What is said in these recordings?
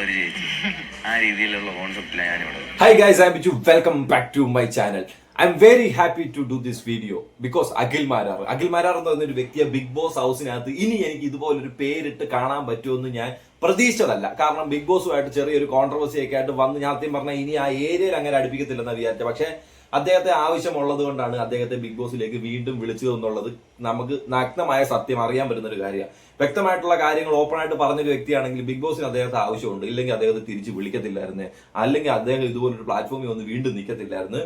ആ രീതിയിലുള്ള കോൺസെപ്റ്റിലാണ് ഞാനിവിടെ. Hi guys, I'm Bichu. Welcome back to my channel. I'm very happy to do this video because Akhil Marar Akhil Marar എന്ന് ഒരു വ്യക്തിയെ ബിഗ് ബോസ് ഹൗസിനകത്ത് ഇനി എനിക്ക് ഇതുപോലൊരു പേരിട്ട് കാണാൻ പറ്റുമെന്ന് ഞാൻ പ്രതീക്ഷിച്ചതല്ല. കാരണം ബിഗ് ബോസുമായിട്ട് ചെറിയൊരു കോൺട്രവേഴ്സി ഒക്കെ ആയിട്ട് വന്ന് ഞാൻ ആദ്യം പറഞ്ഞാൽ ഇനി ആ ഏരിയയിൽ അങ്ങനെ അടുപ്പിക്കത്തില്ലെന്ന് വിചാരിച്ച പക്ഷേ അദ്ദേഹത്തെ ആവശ്യമുള്ളത് കൊണ്ടാണ് അദ്ദേഹത്തെ ബിഗ് ബോസിലേക്ക് വീണ്ടും വിളിച്ചത് എന്നുള്ളത് നമുക്ക് നഗ്നമായ സത്യം അറിയാൻ പറ്റുന്ന ഒരു കാര്യമാണ്. വ്യക്തമായിട്ടുള്ള കാര്യങ്ങൾ ഓപ്പൺ ആയിട്ട് പറഞ്ഞൊരു വ്യക്തിയാണെങ്കിൽ ബിഗ് ബോസിന് അദ്ദേഹത്തെ ആവശ്യമുണ്ട്. ഇല്ലെങ്കിൽ അദ്ദേഹത്തെ തിരിച്ച് വിളിക്കത്തില്ലായിരുന്നു. അല്ലെങ്കിൽ അദ്ദേഹം ഇതുപോലൊരു പ്ലാറ്റ്ഫോമിൽ ഒന്ന് വീണ്ടും നിൽക്കത്തില്ലായിരുന്നു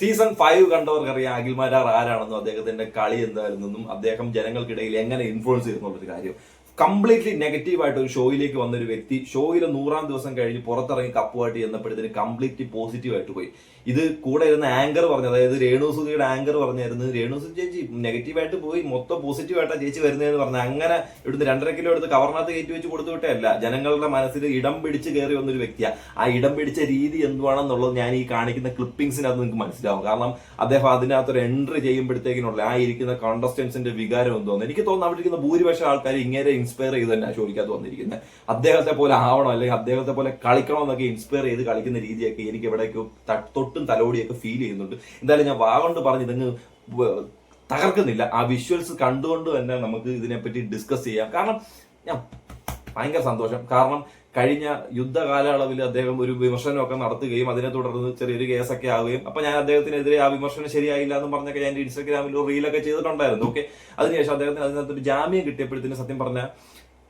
സീസൺ ഫൈവ് കണ്ടവർക്കറിയാം അഖിൽമാരാർ ആരാണെന്നും അദ്ദേഹത്തിന്റെ കളി എന്തായിരുന്നെന്നും അദ്ദേഹം ജനങ്ങൾക്കിടയിൽ എങ്ങനെ ഇൻഫ്ലുവൻസ് ചെയ്യുന്നുള്ളൊരു കാര്യം. കംപ്ലീറ്റ്ലി നെഗറ്റീവായിട്ട് ഒരു ഷോയിലേക്ക് വന്നൊരു വ്യക്തി ഷോയിലെ നൂറാം ദിവസം കഴിഞ്ഞ് പുറത്തിറങ്ങി കപ്പുമായിട്ട് ചെന്നപ്പോഴത്തേന് കംപ്ലീറ്റ്ലി പോസിറ്റീവായിട്ട് പോയി. ഇത് കൂടെ ഇരുന്ന ആങ്കർ പറഞ്ഞു അതായത് രേണുസുതിയുടെ ആങ്കർ പറഞ്ഞായിരുന്നു. രേണുസു ചേച്ചി നെഗറ്റീവായിട്ട് പോയി മൊത്തം പോസിറ്റീവായിട്ടാണ് ചേച്ചി വരുന്നതെന്ന് പറഞ്ഞു. അങ്ങനെ ഇവിടുന്ന് രണ്ടര കിലോ എടുത്ത് കവർണത്ത് കയറ്റി വെച്ച് കൊടുത്തു വിട്ടല്ല ജനങ്ങളുടെ മനസ്സിൽ ഇടം പിടിച്ച് കയറി വന്നൊരു വ്യക്തിയാണ് ആ ഇടം പിടിച്ച രീതി എന്തുവാണെന്നുള്ളത് ഞാൻ ഈ കാണിക്കുന്ന ക്ലിപ്പിംഗ്സിനകത്ത് നിങ്ങൾക്ക് മനസ്സിലാവും. കാരണം അദ്ദേഹം അതിനകത്തൊരു എൻട്രി ചെയ്യുമ്പോഴത്തേക്കിനുള്ള ആ ഇരിക്കുന്ന കോണ്ടസ്റ്റൻസിന്റെ വികാരം എന്തോന്ന് എനിക്ക് തോന്നുന്നു അവിടെ ഇരിക്കുന്ന ഭൂരിപക്ഷം ആൾക്കാർ ഇങ്ങനെ ഇൻസ്പയർ ചെയ്ത് തന്നെ ചോദിക്കാതെ വന്നിരിക്കുന്നത് അദ്ദേഹത്തെ പോലെ ആവണം അല്ലെങ്കിൽ അദ്ദേഹത്തെ പോലെ കളിക്കണം എന്നൊക്കെ ഇൻസ്പയർ ചെയ്ത് കളിക്കുന്ന രീതിയൊക്കെ എനിക്ക് എവിടേക്കും തൊട്ടും തലോടിയൊക്കെ ഫീൽ ചെയ്യുന്നുണ്ട്. എന്തായാലും ഞാൻ വാഗോണ്ട് പറഞ്ഞ് ഇതങ്ങ് തകർക്കുന്നില്ല. ആ വിഷ്വൽസ് കണ്ടുകൊണ്ട് തന്നെ നമുക്ക് ഇതിനെപ്പറ്റി ഡിസ്കസ് ചെയ്യാം. കാരണം ഞാൻ ഭയങ്കര സന്തോഷം. കാരണം കഴിഞ്ഞ യുദ്ധ കാലയളവിൽ അദ്ദേഹം ഒരു വിമർശനമൊക്കെ നടത്തുകയും അതിനെ തുടർന്ന് ചെറിയൊരു കേസൊക്കെ ആവുകയും അപ്പൊ ഞാൻ അദ്ദേഹത്തിനെതിരെ ആ വിമർശനം ശരിയായില്ല എന്ന് പറഞ്ഞൊക്കെ ഞാൻ ഇൻസ്റ്റാഗ്രാമിൽ റീലൊക്കെ ചെയ്തിട്ടുണ്ടായിരുന്നു. ഓക്കെ അതിനുശേഷം അദ്ദേഹത്തിന് അതിനകത്തൊരു ജാമ്യം കിട്ടിയപ്പോഴത്തേന് സത്യം പറഞ്ഞ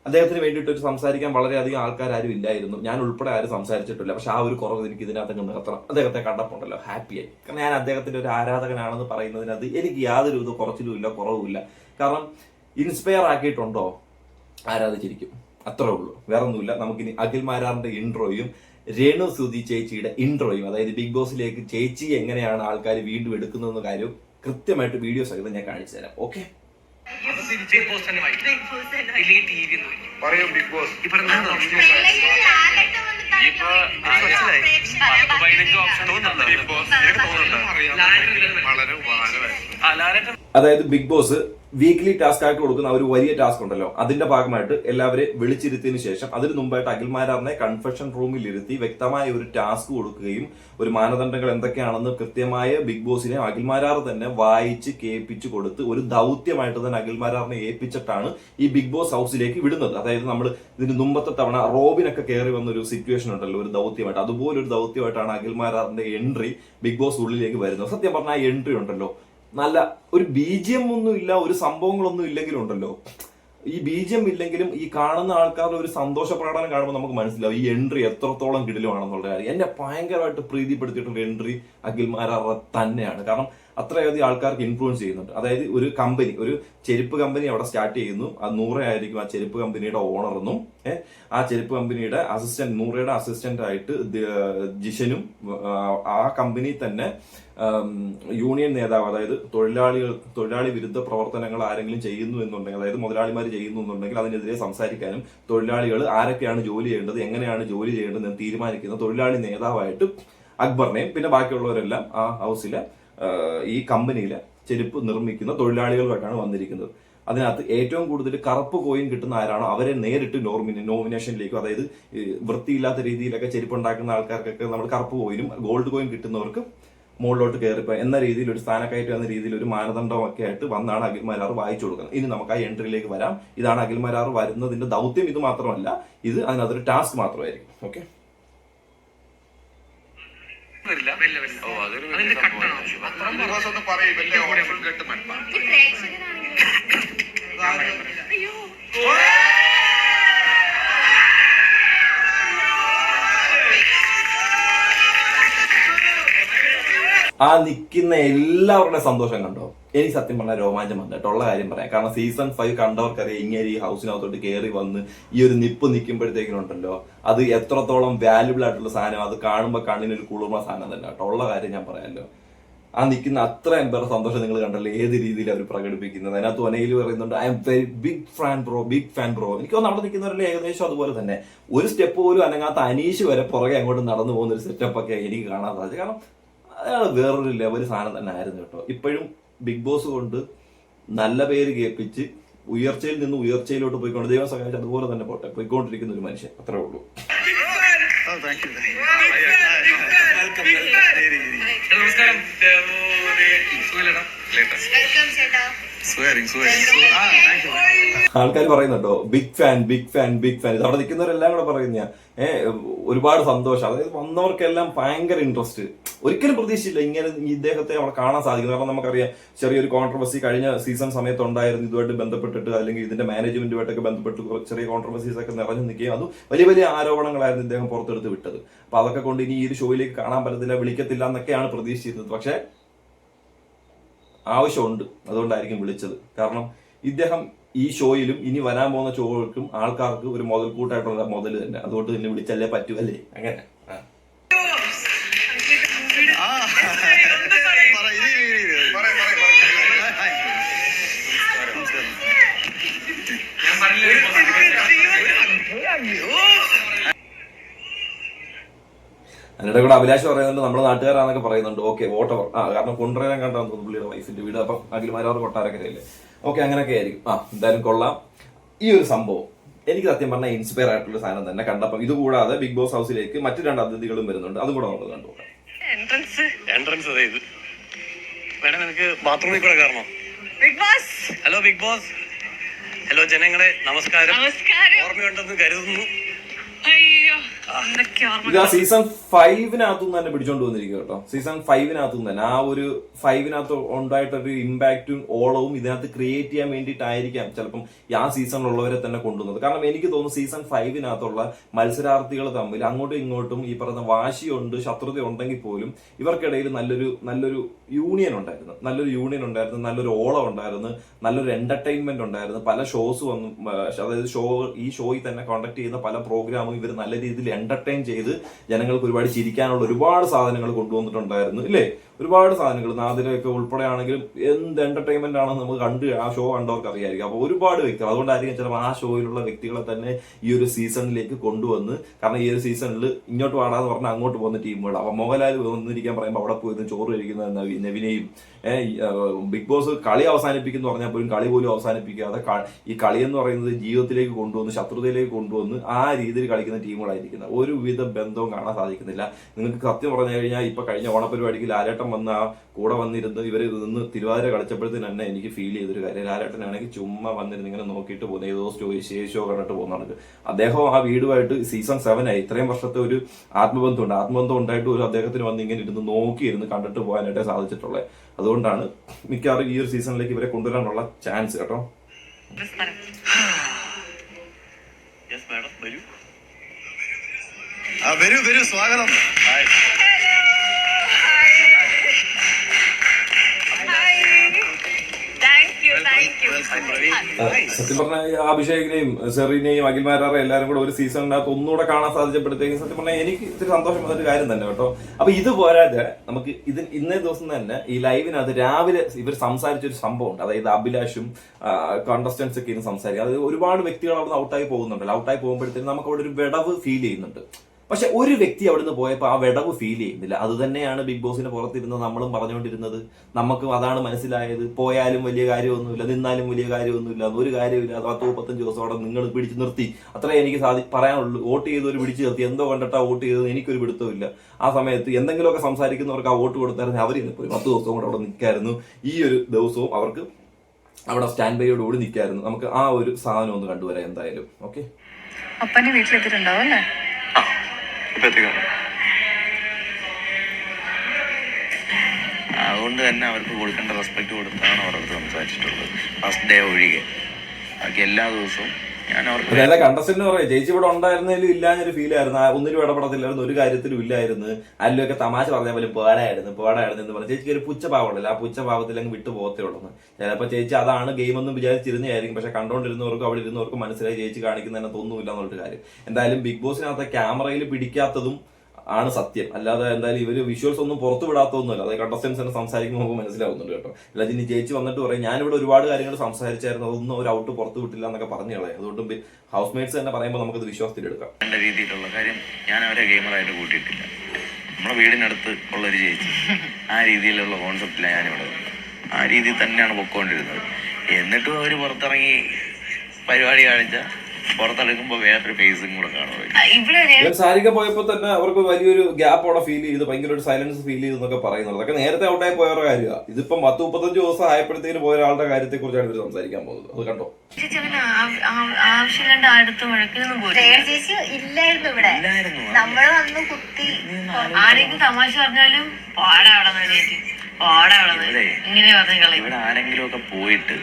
അദ്ദേഹത്തിന് വേണ്ടിയിട്ട് ഒരു സംസാരിക്കാൻ വളരെയധികം ആൾക്കാർ ആരും ഇല്ലായിരുന്നു. ഞാൻ ഉൾപ്പെടെ ആരും സംസാരിച്ചിട്ടില്ല. പക്ഷെ ആ ഒരു കുറവ് എനിക്ക് ഇതിനകത്ത് നിർത്തണം. അദ്ദേഹത്തെ കണ്ടപ്പോണ്ടല്ലോ ഹാപ്പിയായി കാരണം ഞാൻ അദ്ദേഹത്തിന്റെ ഒരു ആരാധകനാണെന്ന് പറയുന്നതിനകത്ത് എനിക്ക് യാതൊരു ഇത് കുറച്ചിലും ഇല്ല കുറവുമില്ല. കാരണം ഇൻസ്പയർ ആക്കിയിട്ടുണ്ടോ? ആരാധിച്ചിരിക്കും. അത്രേ ഉള്ളൂ. വേറെ ഒന്നുമില്ല നമുക്കിനി അഖിൽ മാരാറിന്റെ ഇൻട്രോയും രേണു സുധി ചേച്ചിയുടെ ഇൻട്രോയും അതായത് ബിഗ് ബോസിലേക്ക് ചേച്ചി എങ്ങനെയാണ് ആൾക്കാർ വീണ്ടും എടുക്കുന്നതെന്ന കാര്യം കൃത്യമായിട്ട് വീഡിയോ സഹിതം ഞാൻ കാണിച്ചു തരാം. ഓക്കെ ബിഗ് ബോസ് തന്നെ ഡിലീറ്റ് ചെയ്തിരുന്നു പറയൂ ബിഗ് ബോസ് ഇപ്പൊ പതിനഞ്ച് ഓപ്ഷൻ തോന്നുന്നുണ്ട്. ബിഗ് ബോസ് എനിക്ക് തോന്നുന്നുണ്ട്. വളരെ ഉപകാരമായിരുന്നു. അതായത് ബിഗ് ബോസ് വീക്ക്ലി ടാസ്ക് ആയിട്ട് കൊടുക്കുന്ന ഒരു വലിയ ടാസ്ക് ഉണ്ടല്ലോ. അതിന്റെ ഭാഗമായിട്ട് എല്ലാവരെയും വിളിച്ചിരുത്തിയതിന് ശേഷം അതിന് മുമ്പായിട്ട് അഖിൽമാരാറിനെ കൺഫെഷൻ റൂമിൽ ഇരുത്തി വ്യക്തമായ ഒരു ടാസ്ക് കൊടുക്കുകയും ഒരു മാനദണ്ഡങ്ങൾ എന്തൊക്കെയാണെന്ന് കൃത്യമായ ബിഗ് ബോസിനെ അഖിൽമാരാർ തന്നെ വായിച്ച് കേൾപ്പിച്ചു കൊടുത്ത് ഒരു ദൗത്യമായിട്ട് തന്നെ അഖിൽമാരാറിനെ ഏൽപ്പിച്ചിട്ടാണ് ഈ ബിഗ് ബോസ് ഹൗസിലേക്ക് വിടുന്നത്. അതായത് നമ്മൾ ഇതിന് മുമ്പത്തെ തവണ റോബിനൊക്കെ കയറി വന്ന ഒരു സിറ്റുവേഷൻ ഉണ്ടല്ലോ ഒരു ദൗത്യമായിട്ട്. അതുപോലെ ഒരു ദൗത്യമായിട്ടാണ് അഖിൽമാരാറിന്റെ എൻട്രി ബിഗ് ബോസ് ഉള്ളിലേക്ക് വരുന്നത്. സത്യം പറഞ്ഞാൽ ആ എൻട്രി ഉണ്ടല്ലോ. നല്ല ഒരു ബീജിയം ഒന്നും ഇല്ല ഒരു സംഭവങ്ങളൊന്നും ഇല്ലെങ്കിലും ഉണ്ടല്ലോ ഈ ബീജിയം ഇല്ലെങ്കിലും ഈ കാണുന്ന ആൾക്കാരുടെ ഒരു സന്തോഷ പ്രകടനം കാണുമ്പോൾ നമുക്ക് മനസ്സിലാവും ഈ എൻട്രി എത്രത്തോളം കിടിലുമാണെന്നുള്ള കാര്യം. എന്നെ ഭയങ്കരമായിട്ട് പ്രീതിപ്പെടുത്തിയിട്ടുള്ള എൻട്രി അഖിൽമാരാറ തന്നെയാണ്. കാരണം അത്രയധികം ആൾക്കാർക്ക് ഇൻഫ്ലുവൻസ് ചെയ്യുന്നുണ്ട്. അതായത് ഒരു കമ്പനി ഒരു ചെരുപ്പ് കമ്പനി അവിടെ സ്റ്റാർട്ട് ചെയ്യുന്നു. അത് നൂറയായിരിക്കും ആ ചെരുപ്പ് കമ്പനിയുടെ ഓണർ എന്നും. ആ ചെരുപ്പ് കമ്പനിയുടെ അസിസ്റ്റന്റ് നൂറയുടെ അസിസ്റ്റന്റ് ആയിട്ട് ജിഷനും ആ, കമ്പനി തന്നെ യൂണിയൻ നേതാവ് അതായത് തൊഴിലാളികൾ തൊഴിലാളി വിരുദ്ധ പ്രവർത്തനങ്ങൾ ആരെങ്കിലും ചെയ്യുന്നു എന്നുണ്ടെങ്കിൽ അതായത് മുതലാളിമാർ ചെയ്യുന്നു എന്നുണ്ടെങ്കിൽ അതിനെതിരെ സംസാരിക്കാനും തൊഴിലാളികൾ ആരൊക്കെയാണ് ജോലി ചെയ്യേണ്ടത് എങ്ങനെയാണ് ജോലി ചെയ്യേണ്ടത് എന്ന് തീരുമാനിക്കുന്ന തൊഴിലാളി നേതാവായിട്ട് അക്ബറിനെയും പിന്നെ ബാക്കിയുള്ളവരെല്ലാം ആ ഹൗസിലെ ഈ കമ്പനിയിൽ ചെരുപ്പ് നിർമ്മിക്കുന്ന തൊഴിലാളികളുമായിട്ടാണ് വന്നിരിക്കുന്നത്. അതിനകത്ത് ഏറ്റവും കൂടുതൽ കറുപ്പ് കോയിൻ കിട്ടുന്ന ആരാണോ അവരെ നേരിട്ട് നോമിനി നോമിനേഷനിലേക്കും അതായത് വൃത്തിയില്ലാത്ത രീതിയിലൊക്കെ ചെരുപ്പ് ഉണ്ടാക്കുന്ന ആൾക്കാർക്കൊക്കെ നമ്മൾ കറുപ്പ് കോയിനും ഗോൾഡ് കോയിൻ കിട്ടുന്നവർക്ക് മുകളിലോട്ട് കയറിപ്പോ എന്ന രീതിയിൽ ഒരു സ്ഥാനക്കയറ്റം എന്ന രീതിയിൽ ഒരു മാനദണ്ഡം ഒക്കെ ആയിട്ട് വന്നാണ് അഖിൽമാരാർ വായിച്ചു കൊടുക്കുന്നത്. ഇനി നമുക്ക് ആ എൻട്രിയിലേക്ക് വരാം. ഇതാണ് അഖിൽമാരാർ വരുന്നതിന്റെ ദൗത്യം. ഇത് മാത്രമല്ല ഇത് അതിനകത്തൊരു ടാസ്ക് മാത്രമായിരിക്കും. ഓക്കെ വരില്ല ഓ, അതൊരു വലിയ ഒന്ന് പറയും വലിയ ഓപ്ഷൻ കിട്ടും ആ നിൽക്കുന്ന എല്ലാവരുടെ സന്തോഷം കണ്ടോ? എനിക്ക് സത്യം പറഞ്ഞാൽ രോമാഞ്ചം വന്നു കേട്ടോ. ഉള്ള കാര്യം പറയാം. കാരണം സീസൺ ഫൈവ് കണ്ടവർക്കറിയാം ഇങ്ങനെ ഈ ഹൗസിനകത്തോട്ട് കയറി വന്ന് ഈ ഒരു നിപ്പ് നിൽക്കുമ്പോഴത്തേക്കിനുണ്ടല്ലോ അത് എത്രത്തോളം വാല്യുബിൾ ആയിട്ടുള്ള സാധനം അത് കാണുമ്പോൾ കണ്ണിനൊരു കുളിർമ സാധനം തന്നെ കേട്ടോ. ഉള്ള കാര്യം ഞാൻ പറയാമല്ലോ ആ നിൽക്കുന്ന അത്രയും പേരുടെ സന്തോഷം നിങ്ങൾ കണ്ടല്ലോ ഏത് രീതിയിൽ അവർ പ്രകടിപ്പിക്കുന്നത്. അതിനകത്ത് ഒനയിൽ പറയുന്നുണ്ട് I am very big fan bro big fan bro എനിക്ക് തോന്നുന്നു അവിടെ നിൽക്കുന്നവരുടെ ഏകദേശം അതുപോലെ തന്നെ. ഒരു സ്റ്റെപ്പ് പോലും അനങ്ങാത്ത അനീഷ് വരെ പുറകെ അങ്ങോട്ട് നടന്നു പോകുന്ന ഒരു സെറ്റപ്പ് ഒക്കെ എനിക്ക് കാണാൻ സാധിച്ചു. കാരണം അയാൾ വേറൊരു ലെവൽ സാധനം തന്നെ ആയിരുന്നു കേട്ടോ. ഇപ്പോഴും ബിഗ് ബോസ് കൊണ്ട് നല്ല പേര് കേൾപ്പിച്ച് ഉയർച്ചയിൽ നിന്ന് ഉയർച്ചയിലോട്ട് പോയിക്കൊണ്ട് ദൈവം സഹായിച്ച് അതുപോലെ തന്നെ പോട്ടെ പോയിക്കൊണ്ടിരിക്കുന്ന ഒരു മനുഷ്യൻ. അത്രേ ഉള്ളൂ. നമസ്കാരം. ആൾക്കാർ പറയുന്നുണ്ടോ? Big fan big fan big fan അവിടെ നിൽക്കുന്നവരെല്ലാം കൂടെ പറയുന്ന ഏഹ് ഒരുപാട് സന്തോഷം. അതായത് വന്നവർക്കെല്ലാം ഭയങ്കര ഇൻട്രസ്റ്റ് ഒരിക്കലും പ്രതീക്ഷിച്ചില്ല ഇങ്ങനെ ഈ ഇദ്ദേഹത്തെ അവിടെ കാണാൻ സാധിക്കും കാരണം നമുക്കറിയാം ചെറിയൊരു കോൺട്രവേഴ്സി കഴിഞ്ഞ സീസൺ സമയത്ത് ഉണ്ടായിരുന്നു ഇതുമായിട്ട് ബന്ധപ്പെട്ടിട്ട് അല്ലെങ്കിൽ ഇതിന്റെ മാനേജ്മെന്റുമായിട്ടൊക്കെ ബന്ധപ്പെട്ട് ചെറിയ കോൺട്രവേഴ്സീസ് ഒക്കെ നിറഞ്ഞു നിൽക്കുകയും അത് വലിയ വലിയ ആരോപണങ്ങളായിരുന്നു ഇദ്ദേഹം പുറത്തെടുത്ത് വിട്ടത്. അപ്പൊ അതൊക്കെ കൊണ്ട് ഇനി ഈ ഒരു ഷോയിലേക്ക് കാണാൻ പറ്റത്തില്ല വിളിക്കത്തില്ല എന്നൊക്കെയാണ് പ്രതീക്ഷിച്ചിരുന്നത്. പക്ഷേ ആവശ്യമുണ്ട്. അതുകൊണ്ടായിരിക്കും വിളിച്ചത്. കാരണം ഇദ്ദേഹം ഈ ഷോയിലും ഇനി വരാൻ പോകുന്ന ഷോകൾക്കും ആൾക്കാർക്ക് ഒരു മുതൽക്കൂട്ടായിട്ടുള്ള മുതൽ തന്നെ. അതുകൊണ്ട് തന്നെ വിളിച്ചല്ലേ പറ്റൂ അല്ലേ? അങ്ങനെ. അതിനിടെ കൂടെ അഭിലാഷ് പറയുന്നുണ്ട് നമ്മുടെ നാട്ടുകാരാണെന്നൊക്കെ പറയുന്നുണ്ട്. ഓക്കെ വോട്ടവർ ആ കാരണം കൊണ്ടുവരാൻ കണ്ടാന്ന് തോന്നുന്നു പുള്ളിയുടെ വൈഫിന്റെ വീട്. അപ്പം അഖിൽമാരാർ കൊട്ടാരക്കരയല്ലേ ഓക്കെ അങ്ങനെയൊക്കെ ആയിരിക്കും. ആ എന്തായാലും കൊള്ളാം. ഈ ഒരു സംഭവം. എനിക്ക് സത്യം പറഞ്ഞാൽ ഇൻസ്പയർ ആയിട്ടുള്ള സാധനം തന്നെ. കണ്ടപ്പം ഇത് കൂടാതെ ബിഗ് ബോസ് ഹൗസിലേക്ക് മറ്റു രണ്ട് അതിഥികളും വരുന്നുണ്ട്. അതും കൂടെ നമുക്ക് കണ്ടു. എൻട്രൻസ് എൻട്രൻസ് അതെ ഇത്. വേണം നിനക്ക് ബാത്റൂമിൽ കൂടെ കയറണോ? Bigg Boss hello Bigg Boss hello ജനങ്ങളെ. നമസ്കാരം. നമസ്കാരം. ഓർമ്മയുണ്ടെന്ന് കരുതുന്നു. സീസൺ ഫൈവിനകത്തുനിന്ന് തന്നെ പിടിച്ചോണ്ട് വന്നിരിക്കും കേട്ടോ. സീസൺ ഫൈവിനകത്തുനിന്ന് തന്നെ. ആ ഒരു ഫൈവിനകത്ത് ഉണ്ടായിട്ടൊരു ഇമ്പാക്റ്റും ഓളവും ഇതിനകത്ത് ക്രിയേറ്റ് ചെയ്യാൻ വേണ്ടിയിട്ടായിരിക്കാം ചിലപ്പം ആ സീസണിലുള്ളവരെ തന്നെ കൊണ്ടുവന്നത്. കാരണം എനിക്ക് തോന്നുന്നു സീസൺ ഫൈവിനകത്തുള്ള മത്സരാർത്ഥികൾ തമ്മിൽ അങ്ങോട്ടും ഇങ്ങോട്ടും ഈ പറയുന്ന വാശിയുണ്ട് ശത്രുത ഉണ്ടെങ്കിൽ പോലും ഇവർക്കിടയിൽ നല്ലൊരു നല്ലൊരു യൂണിയൻ ഉണ്ടായിരുന്നു. നല്ലൊരു യൂണിയൻ ഉണ്ടായിരുന്നു നല്ലൊരു ഓളം ഉണ്ടായിരുന്നു നല്ലൊരു എന്റർടൈൻമെന്റ് ഉണ്ടായിരുന്നു. പല ഷോസ് വന്നു അതായത് ഷോ ഈ ഷോയിൽ തന്നെ കോണ്ടക്ട് ചെയ്യുന്ന പല പ്രോഗ്രാമും ഇവർ നല്ല രീതിയിൽ എന്റർടൈൻ ചെയ്ത് ജനങ്ങൾക്ക് ഒരുപാട് ചിരിക്കാനുള്ള ഒരുപാട് സാധനങ്ങൾ കൊണ്ടുവന്നിട്ടുണ്ടായിരുന്നു ഇല്ലേ? ഒരുപാട് സാധനങ്ങൾ. നാദിലൊക്കെ ഉൾപ്പെടെയാണെങ്കിലും എന്ത് എന്റർടൈൻമെന്റ് ആണെന്ന് നമുക്ക് കണ്ട് ആ ഷോ കണ്ടവർക്ക് അറിയായിരിക്കും. അപ്പോൾ ഒരുപാട് വ്യക്തികൾ. അതുകൊണ്ടായിരിക്കും ചിലപ്പോൾ ആ ഷോയിലുള്ള വ്യക്തികളെ തന്നെ ഈ ഒരു സീസണിലേക്ക് കൊണ്ടുവന്ന് കാരണം ഈ ഒരു സീസണിൽ ഇങ്ങോട്ട് വാടാന്ന് പറഞ്ഞാൽ അങ്ങോട്ട് പോകുന്ന ടീമുകൾ അപ്പോൾ മോഹൻലാൽ വന്നിരിക്കാൻ പറയുമ്പോൾ അവിടെ പോയി ചോറ് കഴിക്കുന്ന നവി- നവിനെയും ബിഗ് ബോസ് കളി അവസാനിപ്പിക്കുന്ന പറഞ്ഞാൽ പോലും കളി പോലും അവസാനിപ്പിക്കാതെ ഈ കളി എന്ന് പറയുന്നത് ജീവിതത്തിലേക്ക് കൊണ്ടുവന്ന് ശത്രുതയിലേക്ക് കൊണ്ടുവന്ന് ആ രീതിയിൽ കളിക്കുന്ന ടീമുകളായിരിക്കുന്നത് ഒരുവിധ ബന്ധവും കാണാൻ സാധിക്കുന്നില്ല. നിങ്ങൾക്ക് സത്യം പറഞ്ഞു കഴിഞ്ഞാൽ ഇപ്പൊ കഴിഞ്ഞ ഓണപരിപാടിക്ക് ലാലേട്ടൻ വന്ന ആ കൂടെ വന്നിരുന്ന് ഇവർ നിന്ന് തിരുവാതിര കളിച്ചപ്പോഴത്തേന് തന്നെ എനിക്ക് ഫീൽ ചെയ്തൊരു കാര്യം. ലാലേട്ടനാണെങ്കിൽ ചുമ്മാ വന്നിരുന്ന് ഇങ്ങനെ നോക്കിയിട്ട് പോകുന്ന. ഏതോ സ്റ്റോ ശേഷോ കണ്ടിട്ട് പോകുന്നതാണ് അദ്ദേഹം ആ വീടുമായിട്ട് സീസൺ സെവൻ ആയി. ഇത്രയും വർഷത്തെ ഒരു ആത്മബന്ധമുണ്ട്. ആത്മബന്ധം ഉണ്ടായിട്ട് ഒരു അദ്ദേഹത്തിന് വന്ന് ഇങ്ങനെ ഇരുന്ന് നോക്കിയിരുന്ന് കണ്ടിട്ട് പോകാനായിട്ട് സാധിച്ചിട്ടുള്ളത് അതുകൊണ്ടാണ് മിക്കവാറും ഈ ഒരു സീസണിലേക്ക് ഇവരെ കൊണ്ടുവരാനുള്ള ചാൻസ് കേട്ടോ. യെസ് മാഡം വരൂ. വരൂ വരൂ. സ്വാഗതം. സത്യം പറഞ്ഞ അഭിഷേകിനെയും സെറീനെയും അഖിൽമാരാറെ എല്ലാവരും കൂടെ ഒരു സീസണിനകത്ത് ഒന്നുകൂടെ കാണാൻ സാധിച്ചപ്പോഴത്തേക്കും സത്യം പറഞ്ഞാൽ എനിക്ക് ഇത്തിരി സന്തോഷം വന്നൊരു കാര്യം തന്നെ കേട്ടോ. അപ്പൊ ഇത് പോരാതെ നമുക്ക് ഇത് ഇന്നേ ദിവസം തന്നെ ഈ ലൈവിനകത്ത് രാവിലെ ഇവർ സംസാരിച്ച ഒരു സംഭവം ഉണ്ട് അതായത് അഭിലാഷും കോണ്ടസ്റ്റൻസ് ഒക്കെ ഇരുന്ന് സംസാരിക്കും അതായത് ഒരുപാട് വ്യക്തികൾ അവിടെ നിന്ന് ഔട്ടായി പോകുന്നുണ്ടല്ലോ. ഔട്ടായി പോകുമ്പോഴത്തേക്കും നമുക്ക് അവിടെ ഒരു വിടവ് ഫീൽ ചെയ്യുന്നുണ്ട്. പക്ഷെ ഒരു വ്യക്തി അവിടുന്ന് പോയപ്പോൾ ആ വിടവ് ഫീൽ ചെയ്യുന്നില്ല. അത് തന്നെയാണ് ബിഗ് ബോസിന് പുറത്തിരുന്ന് നമ്മളും പറഞ്ഞുകൊണ്ടിരുന്നത്. നമുക്കും അതാണ് മനസ്സിലായത്. പോയാലും വലിയ കാര്യമൊന്നുമില്ല നിന്നാലും വലിയ കാര്യമൊന്നുമില്ല ഒരു കാര്യമില്ല പത്ത് മുപ്പത്തഞ്ച് ദിവസം അവിടെ നിങ്ങൾ പിടിച്ചു നിർത്തി. അത്രേ എനിക്ക് സാധി പറയാനുള്ളൂ. വോട്ട് ചെയ്തവർ പിടിച്ചു നിർത്തി. എന്തോ കണ്ടിട്ടാ വോട്ട് ചെയ്തത് എനിക്കൊരു പിടുത്തമില്ല ആ സമയത്ത് എന്തെങ്കിലുമൊക്കെ സംസാരിക്കുന്നവർക്ക് ആ വോട്ട് കൊടുത്തായിരുന്നു. അവർ പോയി പത്ത് ദിവസവും കൂടെ അവിടെ നിൽക്കായിരുന്നു. ഈ ഒരു ദിവസവും അവർക്ക് അവിടെ സ്റ്റാൻഡ് കൂടി നിൽക്കായിരുന്നു. നമുക്ക് ആ ഒരു സാധനം ഒന്ന് കണ്ടുവരാം എന്തായാലും. ഓക്കെ അപ്പനെ വീട്ടിലെത്തിയിട്ടുണ്ടാവും അല്ലേ? ഇപ്പൊ അതുകൊണ്ട് തന്നെ അവർക്ക് കൊടുക്കേണ്ട റെസ്പെക്ട് കൊടുത്താണ് അവരടുത്ത് സംസാരിച്ചിട്ടുള്ളത്. ഫസ്റ്റ് ഡേ ഒഴികെ. ബാക്കി എല്ലാ ദിവസവും ചില കണ്ടസ്റ്റന്റ് പറയാം. ചേച്ചി ഇവിടെ ഉണ്ടായിരുന്നതിലും ഇല്ലാഞ്ഞൊരു ഫീൽ ആയിരുന്നു. ഒന്നിലും ഇടപെടത്തില്ലായിരുന്നു. ഒരു കാര്യത്തിലും ഇല്ലായിരുന്നു. അതിലൊക്കെ തമാശ പറഞ്ഞ പോലെ പേടായിരുന്നു. പേടായിരുന്നു എന്ന് പറഞ്ഞു ചേച്ചിക്ക് ഒരു പുച്ഛഭാവമുണ്ടല്ലോ. ആ പുച്ഛഭാവത്തിൽ അങ്ങ് വിട്ടു പോകത്തേ ഉള്ളൂ ചിലപ്പോൾ ചേച്ചി അതാണ് ഗെയിം ഒന്നും വിചാരിച്ചിരുന്നതായിരിക്കും. പക്ഷെ കണ്ടോണ്ടിരുന്നവർക്കും അവിടെ ഇരുന്നവർക്കും മനസ്സിലായി ചേച്ചി കാണിക്കുന്നതിനെ തോന്നുന്നില്ല എന്നുള്ളൊരു കാര്യം. എന്തായാലും ബിഗ് ബോസിനകത്തെ ക്യാമറയിൽ പിടിക്കാത്തതും ആണ് സത്യം. അല്ലാതെ എന്തായാലും ഇവർ വിഷ്വൽസ് ഒന്നും പുറത്തു വിടാത്തൊന്നുമില്ല അതായത് കണ്ടസ്റ്റൻസ് തന്നെ സംസാരിക്കുമ്പോൾ നമുക്ക് മനസ്സിലാവുന്നുണ്ട് കേട്ടോ. അല്ലാതെ ഇനി ജയിച്ച് വന്നിട്ട് പറയും ഞാനിവിടെ ഒരുപാട് കാര്യങ്ങൾ സംസാരിച്ചായിരുന്നു അതൊന്നും ഒരു ഔട്ട് പുറത്തു വിട്ടില്ല എന്നൊക്കെ പറഞ്ഞു കളയാം. അതുകൊണ്ട് ഹൗസ് മേറ്റ്സ് തന്നെ പറയുമ്പോൾ നമുക്കത് വിശ്വാസത്തിലെടുക്കാം നല്ല രീതിയിലുള്ള കാര്യം ഞാൻ അവരെ ഗെയിമറായിട്ട് കൂട്ടിയിട്ടില്ല. നമ്മുടെ വീടിനടുത്ത് ഉള്ളൊരു ചേച്ചി ആ രീതിയിലുള്ള കോൺസെപ്റ്റിലാണ് ഞാനിവിടെ. ആ രീതിയിൽ തന്നെയാണ് പൊക്കോണ്ടിരുന്നത്. എന്നിട്ടും അവർ പുറത്തിറങ്ങി പരിപാടി കാണിച്ച പുറത്തെടുക്കുമ്പോ വേറൊരു ഫേസും കൂടെ ഇവൻ സാരിക പോയപ്പോ തന്നെ അവർക്ക് വലിയൊരു ഗ്യാപ്പ് അവിടെ ഫീൽ ചെയ്ത് ഭയങ്കര ഒരു സൈലൻസ് ഫീൽ ചെയ്തു എന്നൊക്കെ പറയുന്നത് അതൊക്കെ നേരത്തെ ഔട്ടായി പോയവരുടെ കാര്യമാണ് ഇതിപ്പം പത്ത് മുപ്പത്തഞ്ച് ദിവസം ആയപ്പോഴത്തേക്ക് പോയ ഒരാളുടെ കാര്യത്തെ കുറിച്ചാണ് ഇവർ സംസാരിക്കാൻ പോകുന്നത്. അത് കണ്ടോ? ചേച്ചി അങ്ങനെ ആ- ആ- ആവശ്യമില്ലാണ്ട് അടുത്ത് വഴക്കിനൊന്നും പോയി രേണു ചേച്ചി ഇല്ലായിരുന്നു ഇവിടെ. ഇല്ലായിരുന്നു. നമ്മൾ വന്ന് കുത്തി ആരെങ്കിലും തമാശ പറഞ്ഞാലും പാടാ അവിടെ നിന്ന് പാടാ അവിടെ നിന്ന്. ഇവിടെ ഇങ്ങനെ പറഞ്ഞു ഇവിടെ ആരെങ്കിലും ഒക്കെ പോയിട്ട്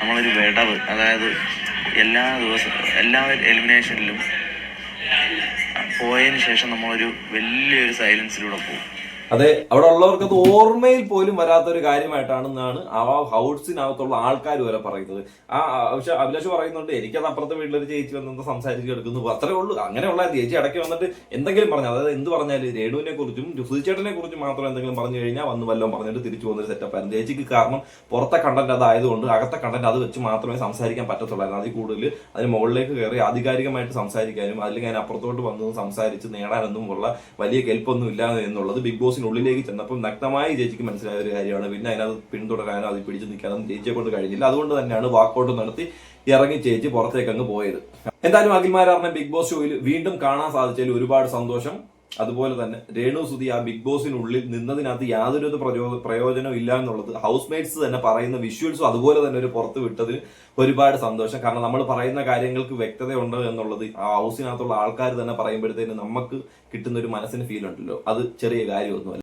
നമ്മളൊരു വിടവ് അതായത് എല്ലാ ദിവസവും എല്ലാ എലിമിനേഷനിലും പോയതിന് ശേഷം നമ്മളൊരു വലിയൊരു സൈലൻസിലൂടെ പോകും. അതെ അവിടെ ഉള്ളവർക്ക് അത് ഓർമ്മയിൽ പോലും വരാത്തൊരു കാര്യമായിട്ടാണെന്നാണ് ആ ഹൗസിനകത്തുള്ള ആൾക്കാർ വരെ പറയുന്നത്. ആ പക്ഷെ അഭിലാഷ് പറയുന്നുണ്ട് എനിക്കത് അപ്പുറത്തെ വീട്ടിൽ വീട്ടിലൊരു ചേച്ചി വന്നിട്ട് സംസാരിച്ച് കിടക്കുന്നു. അത്രേ ഉള്ളൂ. അങ്ങനെയുള്ള ചേച്ചി ഇടയ്ക്ക് വന്നിട്ട് എന്തെങ്കിലും പറഞ്ഞു അതായത് എന്ത് പറഞ്ഞാലും രേണുവിനെ കുറിച്ചും സുധിച്ചേട്ടനെ കുറിച്ചും മാത്രം എന്തെങ്കിലും പറഞ്ഞു കഴിഞ്ഞാൽ വന്ന് വല്ലതും പറഞ്ഞിട്ട് തിരിച്ചു പോകുന്നൊരു സെറ്റപ്പായിരുന്നു ചേച്ചിക്ക് കാരണം പുറത്തെ കണ്ടന്റ് അതായതുകൊണ്ട് അകത്തെ കണ്ടന്റ് അത് വെച്ച് മാത്രമേ സംസാരിക്കാൻ പറ്റത്തുള്ളായിരുന്നു. അതിൽ കൂടുതൽ അതിന് മുകളിലേക്ക് കയറി ആധികാരികമായിട്ട് സംസാരിക്കാനും അതിൽ ഞാൻ അപ്പുറത്തോട്ട് വന്ന് സംസാരിച്ച് നേടാനൊന്നും ഉള്ള വലിയ കെൽപ്പൊന്നും ഇല്ല എന്നുള്ളത് ബിഗ് ബോസിനുള്ളിലേക്ക് ചെന്നപ്പോൾ നഗ്നമായി ചേച്ചിക്ക് മനസ്സിലായ ഒരു കാര്യമാണ്. പിന്നെ അതിനകത്ത് പിന്തുടരാനോ അതിൽ പിടിച്ചു നിൽക്കാനോ ചേച്ചിയെ കൊണ്ട് കഴിഞ്ഞില്ല. അതുകൊണ്ട് തന്നെയാണ് വാക്കൗട്ട് നടത്തി ഇറങ്ങി ചേച്ചി പുറത്തേക്ക് അങ്ങ് പോയത്. എന്തായാലും അഖിൽമാരാറിനെ ബിഗ് ബോസ് ഷോയിൽ വീണ്ടും കാണാൻ സാധിച്ചതിൽ ഒരുപാട് സന്തോഷം. അതുപോലെ തന്നെ രേണു സുധി ആ ബിഗ് ബോസിനുള്ളിൽ നിന്നതിനകത്ത് യാതൊരു പ്രചോ- പ്രയോജനവും ഇല്ല എന്നുള്ളത് ഹൗസ് മേറ്റ്സ് തന്നെ പറയുന്ന വിഷ്വൽസും അതുപോലെ തന്നെ ഒരു പുറത്ത് വിട്ടതിന് ഒരുപാട് സന്തോഷം. കാരണം നമ്മൾ പറയുന്ന കാര്യങ്ങൾക്ക് വ്യക്തതയുണ്ട് എന്നുള്ളത് ആ ഹൗസിനകത്തുള്ള ആൾക്കാർ തന്നെ പറയുമ്പോഴത്തേന് നമുക്ക് കിട്ടുന്ന ഒരു മനസ്സിന് ഫീൽ ഉണ്ടല്ലോ. അത് ചെറിയ കാര്യമൊന്നുമല്ല.